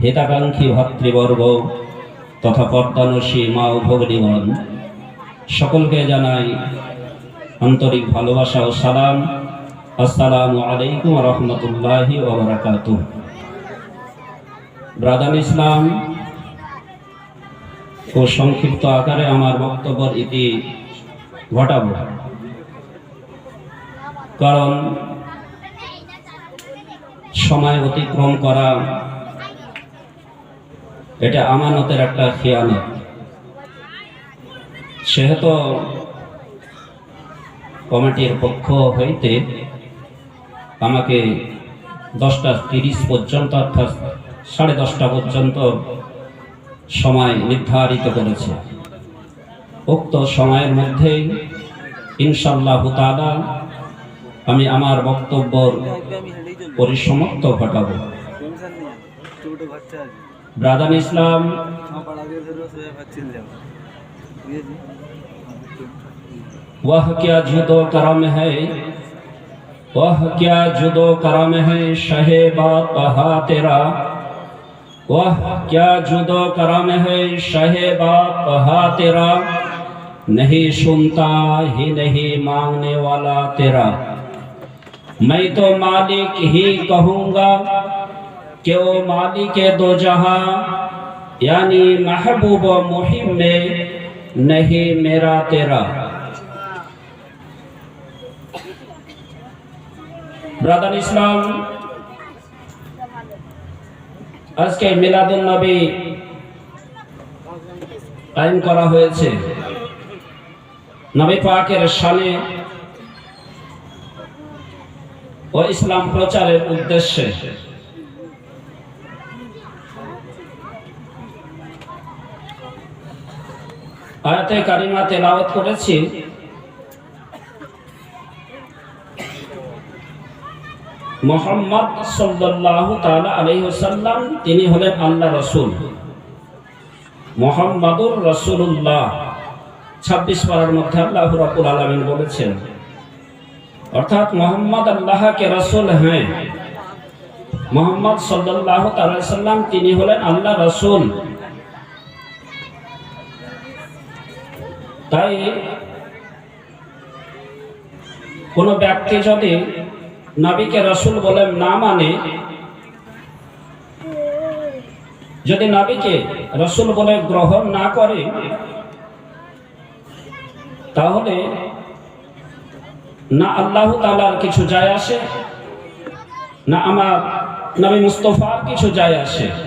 হিতাকাঙ্ক্ষী ভাতৃবর্গ তথা পর্দানসী মা ও ভগ্নীগণ সকলকে জানাই আন্তরিক ভালোবাসা ও সালাম। আসসালামু আলাইকুম রহমতুল্লাহি ওবরাকাতু ব্রাদান ইসলাম, ও সংক্ষিপ্ত আকারে আমার বক্তব্যের ইতি ঘটাব। কারণ সময় অতিক্রম করা, এটা আমানতের একটা খেয়ানত। সেহেতু কমিটির পক্ষ হইতে আমাকে দশটা তিরিশ পর্যন্ত, অর্থাৎ সাড়ে দশটা পর্যন্ত সময় নির্ধারিত করেছে। উক্ত সময়ের মধ্যেই ইনশাল্লাহ তাআলা আমি আমার বক্তব্যর একদমই হেঁটেই চলবে পরিসমাপ্ত ঘটাবো টেনশন নেই ছোট বাচ্চা আছে ব্রাদান ইসলাম আমার আগে ধরো সোজা ভাবছিল যাবো বুঝেছি वह क्या जुदो करम है वह क्या जुदो करम है शहे बात बहा तेरा वह क्या जुदो करम है शहे बात बहा तेरा नहीं सुनता ही नहीं मांगने वाला तेरा मैं तो मालिक ही कहूँगा कि वो मालिक दो जहां यानी महबूब मुहिम में नहीं मेरा तेरा ব্রাদার ইসলাম আজকে মিলাদুন নবী আইন করা হয়েছে নবী পাকের সানে ও ইসলাম প্রচারের উদ্দেশ্যে। আয়াতে কারিমা তেলাওয়াত করেছি। মোহাম্মদ সাল্লাল্লাহু তাআলা আলাইহি ওয়াসাল্লাম, তিনি হলেন আল্লাহ রাসূল। মোহাম্মদুর রাসূলুল্লাহ। 26 পারার মধ্যে আল্লাহ রাব্বুল আলামিন বলেছেন অর্থাৎ মোহাম্মদ আল্লাহ রাসূল হ্যাঁ। মোহাম্মদ তাআলা সাল্লাম, তিনি হলেন আল্লাহ রাসূল। তাই কোনো ব্যক্তি যদি নবীকে রসুল বলে না মানে যদি নবীকে রসুল বলে গ্রহণ না করে, তাহলে না আল্লাহ তালার কিছু যায় আসে না আমার নবী মুস্তফার কিছু যায় আসে।